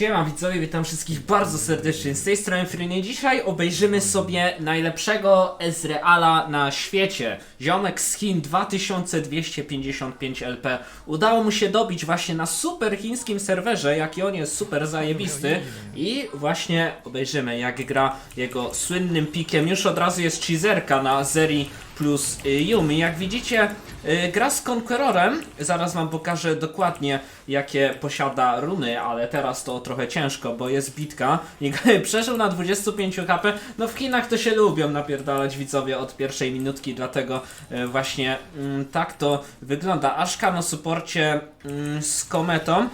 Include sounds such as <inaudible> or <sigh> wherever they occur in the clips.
Siema widzowie, witam wszystkich bardzo serdecznie. Z tej strony Frynie. Dzisiaj obejrzymy sobie najlepszego Ezreala na świecie. Ziomek z Chin 2255 LP. Udało mu się dobić właśnie na super chińskim serwerze, jaki on jest super zajebisty. I właśnie obejrzymy jak gra jego słynnym pikiem. Już od razu jest cheeserka na Zeri plus y, Yumi. Jak widzicie, y, gra z Conquerorem. Zaraz wam pokażę dokładnie, jakie posiada runy, ale teraz to trochę ciężko, bo jest bitka. <laughs> I przeżył na 25 HP. No w Chinach to się lubią napierdalać widzowie od pierwszej minutki, dlatego y, właśnie mm, tak to wygląda. Aszka na suporcie mm, z kometą.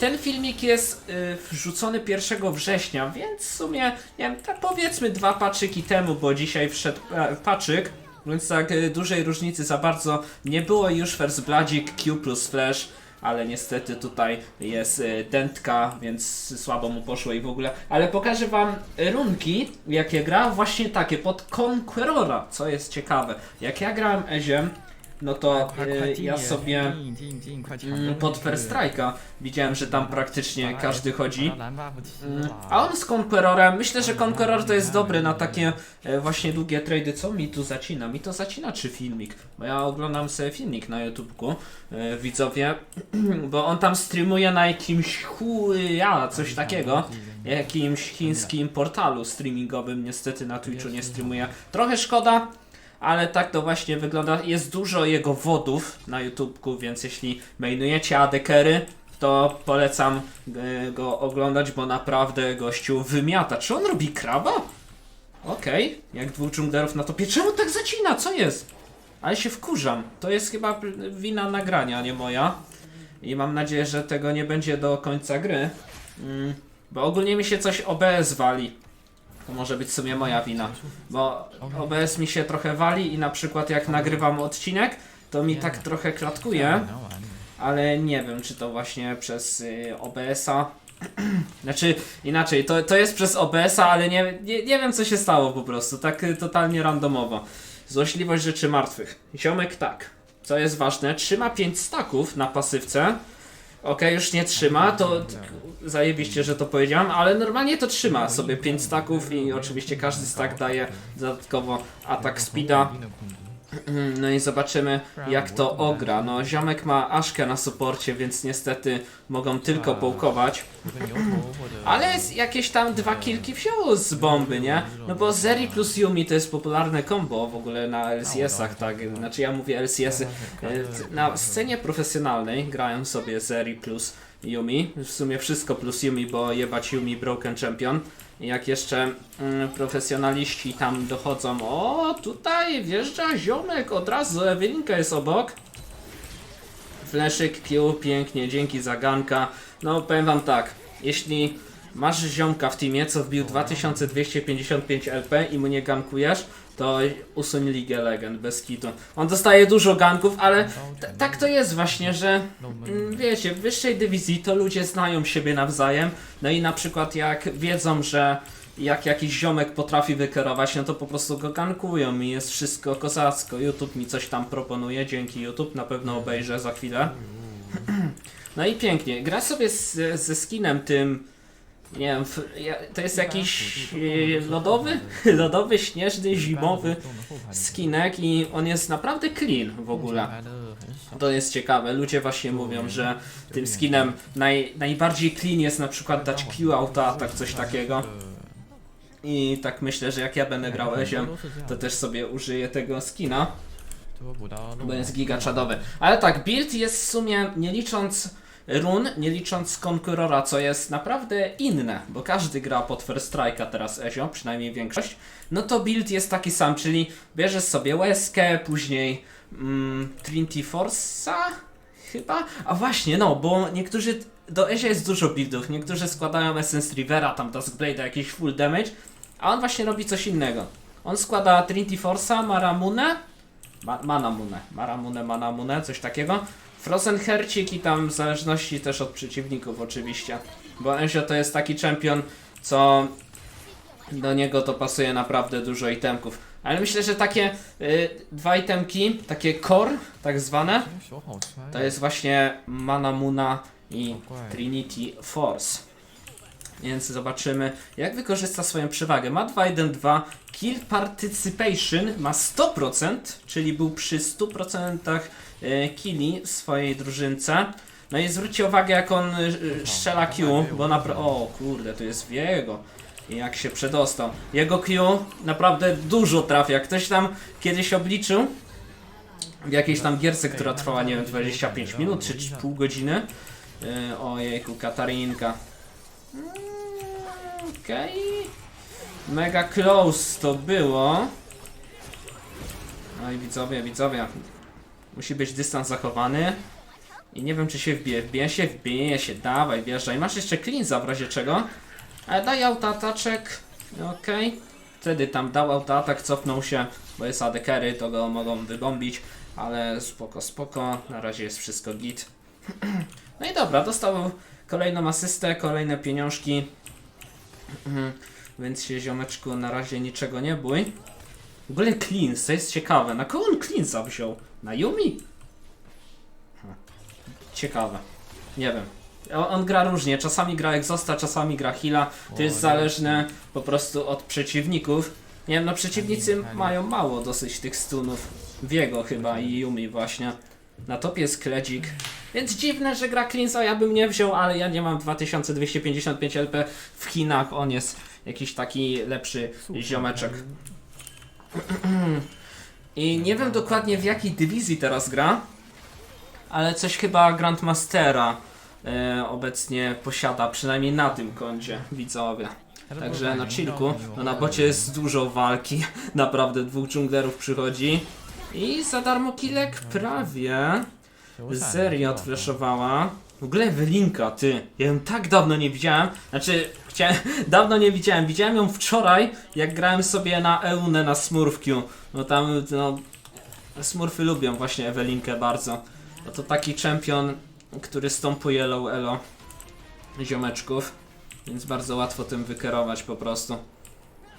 Ten filmik jest wrzucony 1 września, więc w sumie, nie wiem, powiedzmy dwa paczyki temu, bo dzisiaj wszedł e, paczyk. Więc tak y, dużej różnicy za bardzo nie było już First Bloodzik Q plus Flash, ale niestety tutaj jest y, dentka, więc słabo mu poszło i w ogóle. Ale pokażę wam runki, jakie gra, właśnie takie pod Conquerora, co jest ciekawe. Jak ja grałem Eziem, no to y, ja sobie mm, pod First Strike'a widziałem, że tam praktycznie każdy chodzi. Mm, A on z Conquerorem, myślę, że Conqueror to jest dobry na takie e, właśnie długie trady. Co mi tu zacina? Mi to zacina czy filmik? Bo ja oglądam sobie filmik na YouTubeku, e, widzowie, <clears throat> bo on tam streamuje na jakimś chuja, coś takiego, jakimś chińskim portalu streamingowym, niestety na Twitchu nie streamuje. Trochę szkoda, ale tak to właśnie wygląda. Jest dużo jego wodów na YouTubeku, więc jeśli mainujecie adekery, to polecam e, go oglądać, bo naprawdę gościu wymiata. Czy on robi kraba? Okej, jak dwóch dżunglerów na topie. Czemu tak zacina? Co jest? Ale się wkurzam. To jest chyba wina nagrania, nie moja. I mam nadzieję, że tego nie będzie do końca gry. Mm, bo ogólnie mi się coś OBS wali. To może być w sumie moja wina. Bo OBS mi się trochę wali i na przykład jak nagrywam odcinek, to mi tak trochę klatkuje. Ale nie wiem, czy to właśnie przez y, OBS-a. <clears throat> Znaczy, inaczej, to, to jest przez OBS-a, ale nie, nie, nie wiem, co się stało po prostu. Tak y, totalnie randomowo. Złośliwość rzeczy martwych. Ziomek tak. Co jest ważne, trzyma 5 staków na pasywce. Okej, już nie trzyma, to zajebiście, że to powiedziałem, ale normalnie to trzyma sobie 5 staków i oczywiście każdy stak daje dodatkowo atak speeda. No i zobaczymy jak to ogra. No ziomek ma Aszkę na suporcie, więc niestety mogą tylko połkować. Ale z- jakieś tam dwa kilki wzięło z bomby, nie? No bo Zeri plus Yumi to jest popularne combo w ogóle na LCS-ach, tak? Znaczy ja mówię LCS-y. e, Na scenie profesjonalnej grają sobie Zeri plus Yumi. W sumie wszystko plus Yumi, bo jebać Yumi Broken Champion. Jak jeszcze mm, profesjonaliści tam dochodzą, o tutaj wjeżdża ziomek, od razu Ewelinka jest obok. Fleszyk Q, pięknie, dzięki za ganka. No powiem wam tak, jeśli masz ziomka w teamie, co wbił 2255 LP i mu nie gankujesz, to usuń Ligę Legend bez kitu. On dostaje dużo ganków, ale t- tak to jest właśnie, że mm, wiecie, w wyższej dywizji to ludzie znają siebie nawzajem, no i na przykład jak wiedzą, że jak jakiś ziomek potrafi wykierować, no to po prostu go gankują i jest wszystko kozacko. YouTube mi coś tam proponuje, dzięki YouTube, na pewno obejrzę za chwilę. <clears throat> No i pięknie. Gra sobie z, ze skinem tym. Nie wiem, to jest jakiś e, lodowy, <laughs> lodowy, śnieżny, zimowy skinek i on jest naprawdę clean w ogóle. To jest ciekawe. Ludzie właśnie mówią, że tym skinem naj, najbardziej clean jest na przykład dać Q auto atak, coś takiego. I tak myślę, że jak ja będę grał Eziem, to też sobie użyję tego skina. Bo jest giga czadowy. Ale tak, build jest w sumie, nie licząc run, nie licząc Conquerora, co jest naprawdę inne, bo każdy gra pod First Strike'a teraz Ezio, przynajmniej większość, no to build jest taki sam, czyli bierzesz sobie łezkę, później mm, Trinity Force'a chyba? A właśnie, no, bo niektórzy, do Ezia jest dużo buildów, niektórzy składają Essence Rivera, tam Duskblade'a, jakiś full damage, a on właśnie robi coś innego. On składa Trinity Force'a, Maramunę, Ma Manamune, Maramune, Manamune, coś takiego. Frozen Hercik i tam w zależności też od przeciwników oczywiście. Bo Ezio to jest taki czempion, co do niego to pasuje naprawdę dużo itemków. Ale myślę, że takie y, dwa itemki, takie core, tak zwane, to jest właśnie Manamuna i Trinity Force. Więc zobaczymy, jak wykorzysta swoją przewagę. Ma 2-1-2, kill participation ma 100%, czyli był przy 100% e, killi w swojej drużynce. No i zwróćcie uwagę, jak on e, strzela Q, bo naprawdę. O kurde, tu jest Viego. I jak się przedostał. Jego Q naprawdę dużo trafia. Jak ktoś tam kiedyś obliczył w jakiejś tam gierce, która trwała, nie wiem, 25 minut czy czy pół godziny. Ojejku, Katarinka. Mm, Okej. Mega close to było. No i widzowie, widzowie. Musi być dystans zachowany. I nie wiem, czy się wbije. Wbije się, wbije się. Dawaj, wjeżdżaj. Masz jeszcze cleansa w razie czego. Ale daj autoataczek. Okej. Wtedy tam dał autoatak, cofnął się, bo jest AD carry, to go mogą wybombić. Ale spoko, spoko. Na razie jest wszystko git. <clears throat> No i dobra, dostał kolejną asystę, kolejne pieniążki. Mhm. Więc się ziomeczku na razie niczego nie bój. W ogóle cleans, to jest ciekawe. Na kogo on cleansa wziął? Na Yumi? Hm. Ciekawe. Nie wiem. On, on gra różnie, czasami gra Exhausta, czasami gra Heala. To jest zależne po prostu od przeciwników. Nie wiem, no przeciwnicy mają mało dosyć tych stunów. Wiego chyba i Yumi właśnie. Na topie jest Kledzik. Więc dziwne, że gra Cleansa, ja bym nie wziął, ale ja nie mam 2255 LP w Chinach. On jest jakiś taki lepszy ziomeczek. I nie wiem dokładnie w jakiej dywizji teraz gra, ale coś chyba Grandmastera e, obecnie posiada, przynajmniej na tym koncie, widzowie. Także na chillku, no na bocie jest dużo walki, <laughs> naprawdę dwóch dżunglerów przychodzi. I za darmo kilek prawie. Zeri odfleszowała. W ogóle Ewelinka, ty. Ja ją tak dawno nie widziałem. Znaczy, chciałem, <laughs> dawno nie widziałem. Widziałem ją wczoraj, jak grałem sobie na Eunę na Smurfkiu. No tam, no. Smurfy lubią właśnie Ewelinkę bardzo. No to taki czempion, który stąpuje low elo ziomeczków. Więc bardzo łatwo tym wykierować po prostu.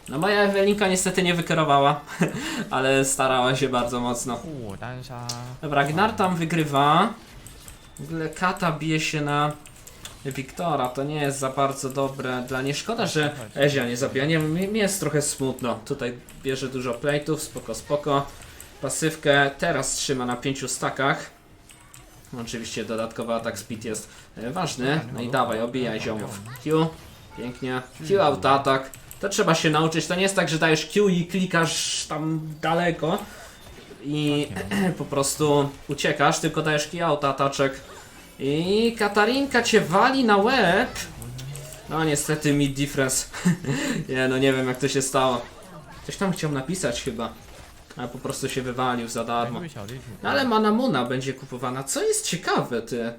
No moja Ewelinka niestety nie wykierowała, <laughs> ale starała się bardzo mocno. Dobra, Gnar tam wygrywa. W ogóle Kata bije się na Wiktora, to nie jest za bardzo dobre dla niej. Szkoda, że Ezia nie zabija. Nie, mi jest trochę smutno. Tutaj bierze dużo plate'ów, spoko, spoko. Pasywkę teraz trzyma na pięciu stakach. Oczywiście dodatkowy atak speed jest e, ważny. No i dawaj, obijaj ziomów. Q, pięknie. Q out atak. To trzeba się nauczyć. To nie jest tak, że dajesz Q i klikasz tam daleko i <clears throat> po prostu uciekasz, tylko dajesz key auta, taczek. I Katarinka cię wali na łeb. No niestety mid difference. <laughs> nie no nie wiem jak to się stało. Coś tam chciał napisać chyba. Ale po prostu się wywalił za darmo. No, ale Manamuna będzie kupowana. Co jest ciekawe ty.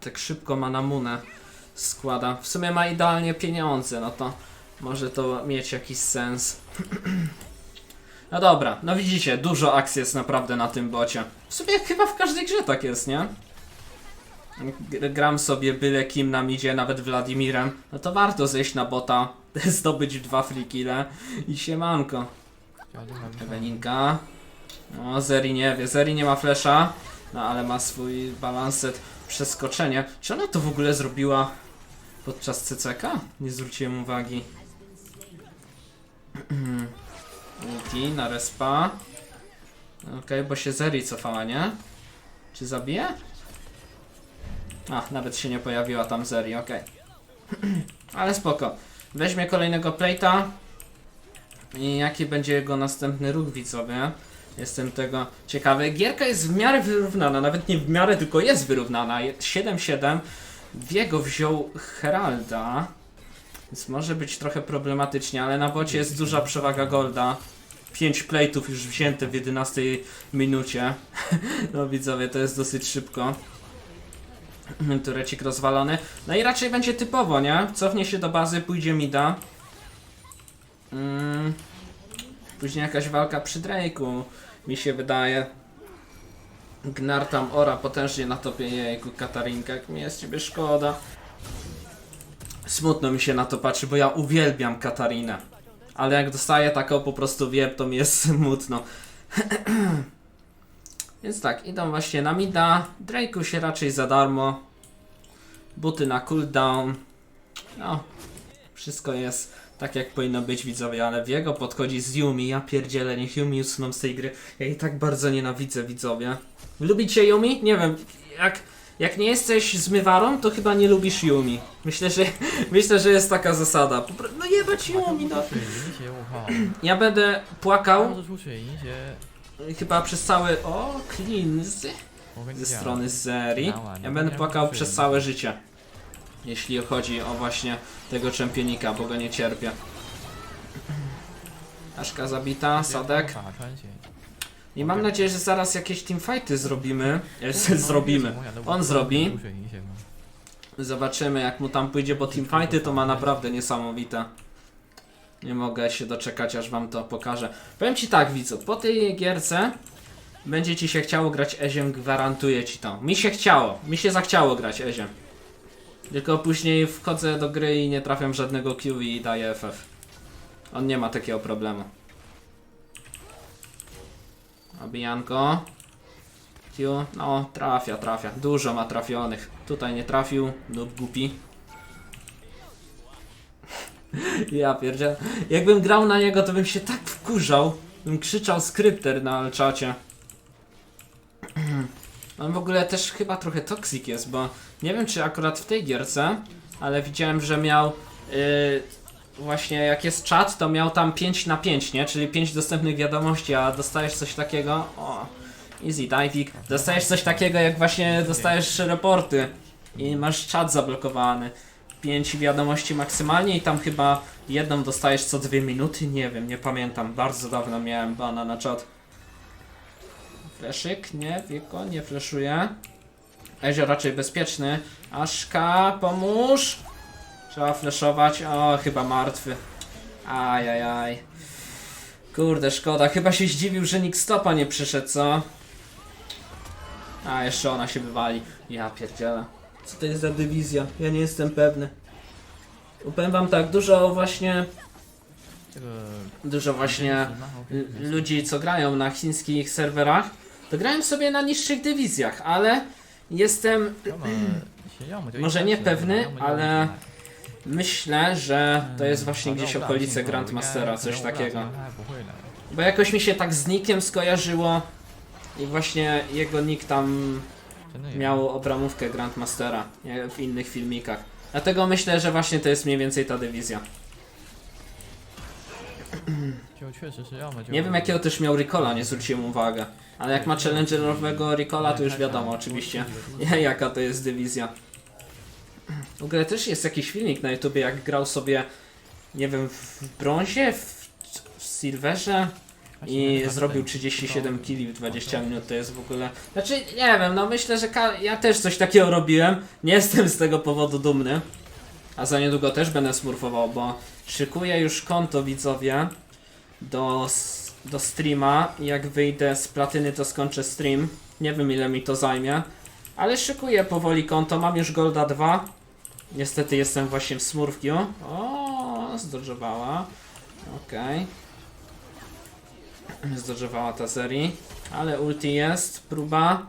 Tak szybko Manamunę składa. W sumie ma idealnie pieniądze, no to może to mieć jakiś sens. <clears throat> No dobra, no widzicie, dużo akcji jest naprawdę na tym bocie. W sumie chyba w każdej grze tak jest, nie? Gram sobie byle kim nam idzie, nawet Władimirem. No to warto zejść na bota, <laughs> zdobyć dwa freekile i siemanko. Ewelinka. No, Zeri nie wie, Zeri nie ma flesza, no ale ma swój balanset przeskoczenie. Czy ona to w ogóle zrobiła podczas CCK? Nie zwróciłem uwagi. <clears throat> Ulti na respa. Okej, bo się Zeri cofała, nie? Czy zabije? A, nawet się nie pojawiła tam Zeri, okej. <clears throat> ale spoko. Weźmie kolejnego plate'a. I jaki będzie jego następny ruch widzowie? Jestem tego ciekawy. Gierka jest w miarę wyrównana, nawet nie w miarę, tylko jest wyrównana. Je- 7-7. Wiego wziął Heralda. Więc może być trochę problematycznie, ale na bocie jest duża przewaga Golda. 5 plate'ów już wzięte w 11 minucie. <laughs> no widzowie, to jest dosyć szybko. <clears throat> Turecik rozwalony. No i raczej będzie typowo, nie? Cofnie się do bazy, pójdzie mida. Mm. Później jakaś walka przy Drake'u, mi się wydaje. Gnar tam ora potężnie na topie jejku, Katarinka, jak mi jest ciebie szkoda. Smutno mi się na to patrzy, bo ja uwielbiam Katarinę. Ale jak dostaję taką po prostu wieb, to mi jest <laughs> smutno. <clears throat> Więc tak, idą właśnie na mida. Drake'u się raczej za darmo. Buty na cooldown. No, wszystko jest tak jak powinno być widzowie, ale w jego podchodzi z Yumi, ja pierdzielę, niech Yumi usuną z tej gry. Ja jej tak bardzo nienawidzę widzowie. Lubicie Yumi? Nie wiem, jak, jak nie jesteś zmywarą, to chyba nie lubisz Yumi. Myślę, że, <laughs> myślę, że jest taka zasada. Po pro- No jebać 马上 Yumi, 出 no. 水银鞋，我靠！ Ja będę <clears throat> 刚 płakał 是出水银鞋， chyba przez cały... O, cleanse 我跟你 ze 讲， strony Zeri. Ja będę płakał przez całe życie. Jeśli chodzi o właśnie tego czempionika, bo go nie cierpię. Aszka zabita, 别 Sadek. 法穿鞋 I mam nadzieję, że zaraz jakieś teamfighty zrobimy. <laughs> Zrobimy. On zrobi. Zobaczymy jak mu tam pójdzie, bo teamfighty to ma naprawdę niesamowite. Nie mogę się doczekać, aż wam to pokażę. Powiem ci tak, widzu, po tej gierce będzie ci się chciało grać Eziem, gwarantuję ci to. Mi się chciało, mi się zachciało grać Eziem. Tylko później wchodzę do gry i nie trafiam żadnego Q i daję FF. On nie ma takiego problemu. Obijanko. Q, no trafia, trafia. Dużo ma trafionych. Tutaj nie trafił, lub głupi. <laughs> ja pierdzielę. Jakbym grał na niego, to bym się tak wkurzał. Bym krzyczał skrypter na czacie. <clears throat> On w ogóle też chyba trochę toksik jest, bo nie wiem czy akurat w tej gierce, ale widziałem, że miał yy, właśnie jak jest czat, to miał tam 5 na 5, nie? Czyli 5 dostępnych wiadomości, a dostajesz coś takiego. O, easy diving. Dostajesz coś takiego jak właśnie dostajesz raporty i masz czat zablokowany. 5 wiadomości maksymalnie i tam chyba jedną dostajesz co dwie minuty, nie wiem, nie pamiętam. Bardzo dawno miałem bana na czat. Fleszyk, nie, Wieko, nie fleszuje. Ezio raczej bezpieczny. Aszka, pomóż! Trzeba flashować. O, chyba martwy. Ajajaj. Kurde, szkoda. Chyba się zdziwił, że nikt stopa nie przyszedł, co? A, jeszcze ona się wywali. Ja pierdzielę. Co to jest za dywizja? Ja nie jestem pewny. Powiem wam tak, dużo właśnie... Dużo właśnie ludzi, co grają na chińskich serwerach, to grają sobie na niższych dywizjach, ale jestem... <clears throat> Może nie pewny, ale... Myślę, że to jest właśnie gdzieś okolice Grandmastera, coś takiego. Bo jakoś mi się tak z Nickiem skojarzyło i właśnie jego nick tam miał obramówkę Grandmastera w innych filmikach. Dlatego myślę, że właśnie to jest mniej więcej ta dywizja. <clears throat> Nie wiem jakiego też miał Ricola, nie zwróciłem uwagę. Ale jak ma challengerowego Ricola, to już wiadomo oczywiście <laughs> jaka to jest dywizja. W ogóle też jest jakiś filmik na YouTubie, jak grał sobie, nie wiem, w brązie, w, w silverze i zrobił 37 kili w 20 minut, to jest w ogóle... Znaczy, nie wiem, no myślę, że ja też coś takiego robiłem, nie jestem z tego powodu dumny. A za niedługo też będę smurfował, bo szykuję już konto widzowie do, do streama jak wyjdę z platyny to skończę stream. Nie wiem ile mi to zajmie, ale szykuję powoli konto, mam już Golda 2. Niestety jestem właśnie w smurfkiu. O, zdrożowała. Okej. Zdrożowała ta serii. Ale ulti jest, próba.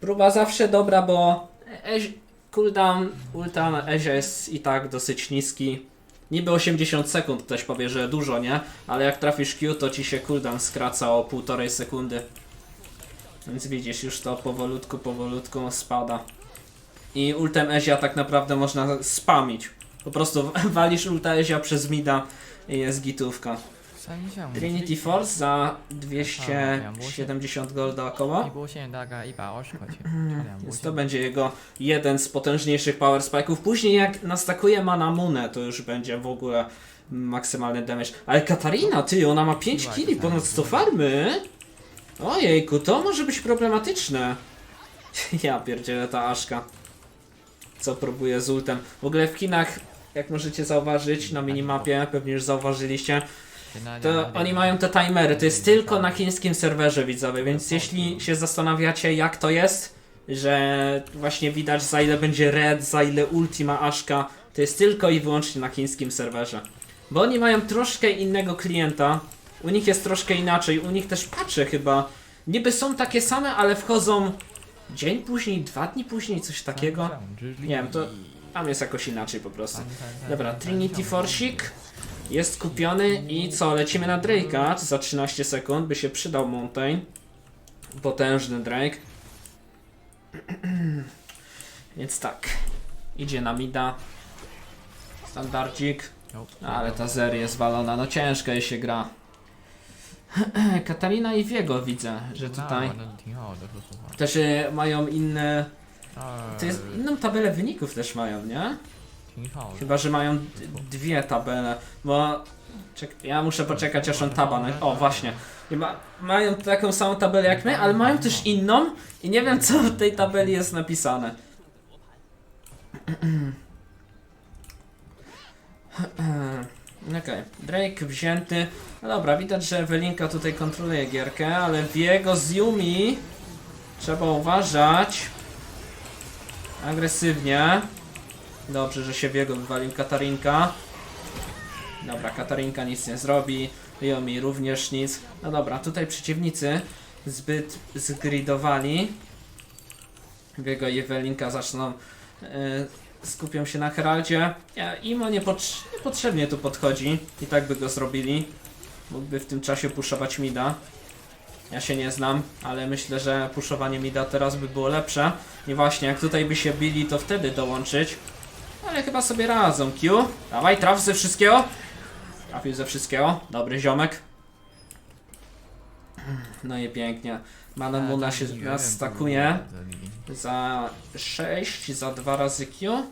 Próba zawsze dobra, bo Ezi, cooldown ulta na Ezia jest i tak dosyć niski. Niby 80 sekund, ktoś powie, że dużo, nie? Ale jak trafisz Q, to ci się cooldown skraca o półtorej sekundy. Więc widzisz, już to powolutku, powolutku spada. I ultem Ezia tak naprawdę można spamić. Po prostu <laughs> walisz ulta Ezia przez mida i jest gitówka. Trinity Force za 270 golda około. Więc to będzie jego jeden z potężniejszych power spike'ów. Później jak nastakuje mana Munę, to już będzie w ogóle maksymalny damage. Ale Katarina, ty, ona ma 5 kili ponad 100 farmy. Ojejku, to może być problematyczne. <laughs> ja pierdzielę ta Aszka. Co próbuje z ultem. W ogóle w kinach, jak możecie zauważyć na minimapie, pewnie już zauważyliście, to oni mają te timery, to jest tylko na chińskim serwerze widzowie, więc jeśli się zastanawiacie jak to jest, że właśnie widać za ile będzie red, za ile ultima Ashka, to jest tylko i wyłącznie na chińskim serwerze. Bo oni mają troszkę innego klienta, u nich jest troszkę inaczej, u nich też patrzę chyba. Niby są takie same, ale wchodzą dzień później, dwa dni później, coś takiego. Nie wiem, to tam jest jakoś inaczej po prostu. Dobra, Trinity Forsik jest kupiony i co, lecimy na Drake'a za 13 sekund, by się przydał Mountain. Potężny Drake. <clears throat> Więc tak, idzie na mida. Standardzik. Ale ta zer jest walona, no ciężko jej się gra. <clears throat> Katarina i Wiego widzę, że tutaj też e, mają inne... To jest inną tabelę wyników też mają, nie? Chyba, że mają dwie tabele, bo Czek ja muszę poczekać aż on taba. O, właśnie. Ma... Mają taką samą tabelę jak my, ale mają też inną i nie wiem co w tej tabeli jest napisane. <clears throat> Eee. Okej, Drake wzięty. No dobra, widać, że Ewelinka tutaj kontroluje gierkę, ale w jego z Yumi trzeba uważać. Agresywnie. Dobrze, że się w jego wywalił Katarinka. Dobra, Katarinka nic nie zrobi. Yumi również nic. No dobra, tutaj przeciwnicy zbyt zgridowali. Wiego i Ewelinka zaczną e, skupią się na Heraldzie. Ja, Imo niepotrz- niepotrzebnie tu podchodzi. I tak by go zrobili. Mógłby w tym czasie puszować mida. Ja się nie znam, ale myślę, że puszowanie mida teraz by było lepsze. I właśnie, jak tutaj by się bili, to wtedy dołączyć. Ale chyba sobie radzą. Q, dawaj, traf ze wszystkiego. Trafił ze wszystkiego. Dobry ziomek. No i pięknie. Manamuna się nas stakuje za 6, za 2 razy Q.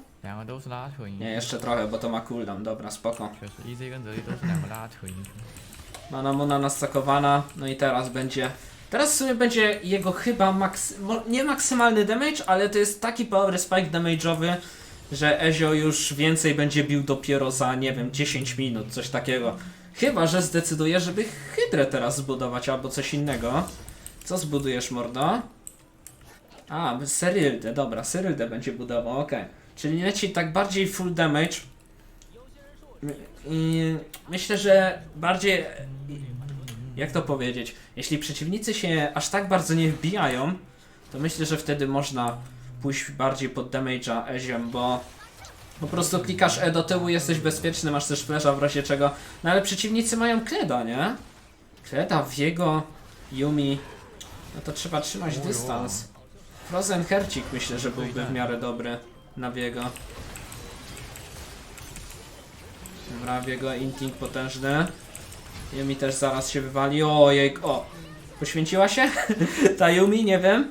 Nie, jeszcze trochę, bo to ma cooldown. Dobra, spoko. Manamuna nastakowana. No i teraz będzie... Teraz w sumie będzie jego chyba maksy... nie maksymalny damage, ale to jest taki power spike damage'owy, że Ezio już więcej będzie bił dopiero za, nie wiem, 10 minut, coś takiego. Chyba, że zdecyduje, żeby Hydrę teraz zbudować albo coś innego. Co zbudujesz, mordo? A, Seryldę, dobra, Seryldę będzie budował, okej. Czyli leci tak bardziej full damage. I myślę, że bardziej. Jak to powiedzieć? Jeśli przeciwnicy się aż tak bardzo nie wbijają, to myślę, że wtedy można pójść bardziej pod damage'a Eziem, bo po prostu klikasz E do tyłu, jesteś bezpieczny, masz też flesza w razie czego. No ale przeciwnicy mają Kleda, nie? Kleda, Viego, Yumi. No to trzeba trzymać dystans. Frozen Hercik myślę, że byłby w miarę dobry na Viego. Dobra, Viego Inting potężny. Yumi też zaraz się wywali. Ojej, o! Poświęciła się? <laughs> Ta Yumi, nie wiem.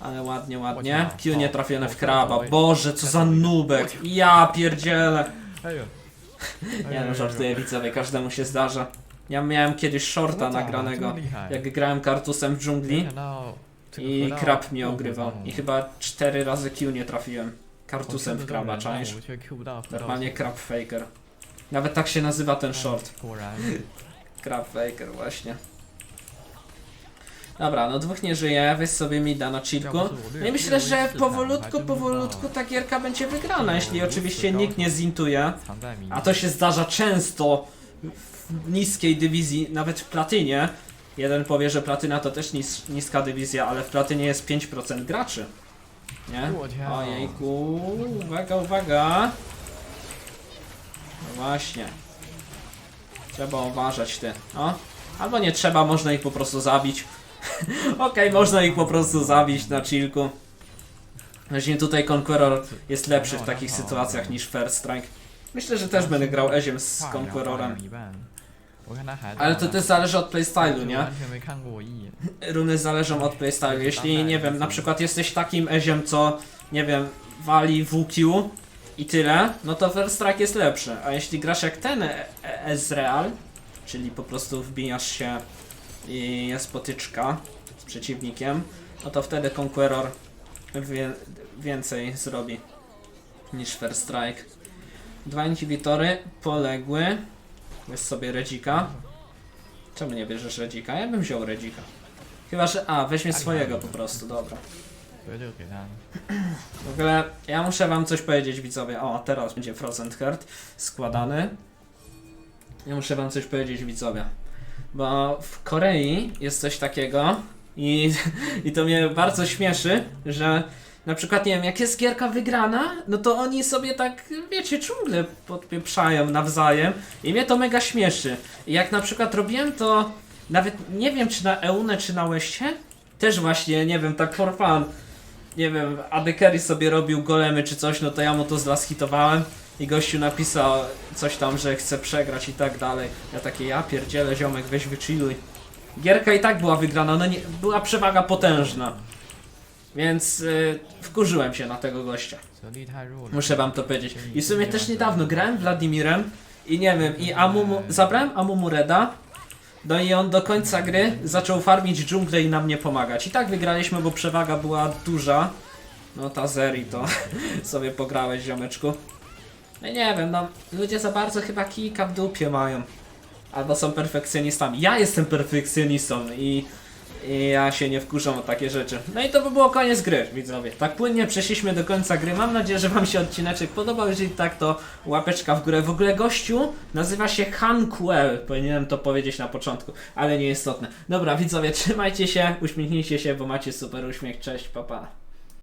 Ale ładnie, ładnie. Q nie trafione w kraba. Boże, co za nubek. Ja pierdzielę. <laughs> Nie no, żartuję widzowie, każdemu się zdarza. Ja miałem kiedyś shorta nagranego, jak grałem kartusem w dżungli. I krab mnie ogrywał. I chyba cztery razy Q nie trafiłem. Kartusem w kraba, czaisz? Normalnie krab faker. Nawet tak się nazywa ten short. <laughs> Krab faker właśnie. Dobra, no dwóch nie żyje, weź sobie mi da na chipku. No i myślę, że powolutku, powolutku ta gierka będzie wygrana, jeśli oczywiście nikt nie zintuje. A to się zdarza często w niskiej dywizji, nawet w platynie. Jeden powie, że platyna to też nis niska dywizja, ale w platynie jest 5% graczy. Nie? Ojejku, uwaga, uwaga. No właśnie. Trzeba uważać ty. O. No. Albo nie trzeba, można ich po prostu zabić. <laughs> Okej, okay, można ich po prostu zabić na chillku. Właśnie tutaj Conqueror jest lepszy w takich sytuacjach niż First Strike. Myślę, że też będę grał Eziem z Conquerorem. Ale to też zależy od playstylu, nie? <laughs> Runy zależą od playstylu. Jeśli, nie wiem, na przykład jesteś takim Eziem, co, nie wiem, wali WQ i tyle, no to First Strike jest lepszy. A jeśli grasz jak ten e- e- Ezreal, czyli po prostu wbijasz się i jest potyczka z przeciwnikiem, no to wtedy Conqueror wie więcej zrobi niż First Strike. Dwa inhibitory poległy. Jest sobie Redzika. Czemu nie bierzesz Redzika? Ja bym wziął Redzika. Chyba, że... A, weźmie swojego po prostu, dobra. W ogóle ja muszę wam coś powiedzieć widzowie. O, teraz będzie Frozen Heart składany. Ja muszę wam coś powiedzieć widzowie. Bo w Korei jest coś takiego i, <laughs> i to mnie bardzo śmieszy, że na przykład, nie wiem, jak jest gierka wygrana, no to oni sobie tak, wiecie, ciągle podpieprzają nawzajem i mnie to mega śmieszy. I jak na przykład robiłem to, nawet nie wiem czy na Eune, czy na Łeście, też właśnie, nie wiem, tak for fun, nie wiem, AD Carry sobie robił golemy czy coś, no to ja mu to zlaskitowałem i gościu napisał coś tam, że chce przegrać i tak dalej. Ja takie, ja pierdzielę ziomek, weź wychilluj. Gierka i tak była wygrana, no nie, była przewaga potężna. Więc yy, wkurzyłem się na tego gościa. Muszę wam to powiedzieć. I w sumie też niedawno grałem Wladimirem i nie wiem, i Amumu, zabrałem Amumu Reda, no i on do końca gry zaczął farmić dżunglę i nam nie pomagać. I tak wygraliśmy, bo przewaga była duża. No ta Zeri to <laughs> sobie pograłeś ziomeczku. No nie wiem, no ludzie za bardzo chyba kijka w dupie mają. Albo są perfekcjonistami. Ja jestem perfekcjonistą i, i ja się nie wkurzam o takie rzeczy. No i to by było koniec gry, widzowie. Tak płynnie przeszliśmy do końca gry. Mam nadzieję, że wam się odcineczek podobał. Jeżeli tak, to łapeczka w górę. W ogóle gościu nazywa się Han Kuel. Powinienem to powiedzieć na początku, ale nieistotne. Dobra, widzowie, trzymajcie się, uśmiechnijcie się, bo macie super uśmiech. Cześć, papa. Pa.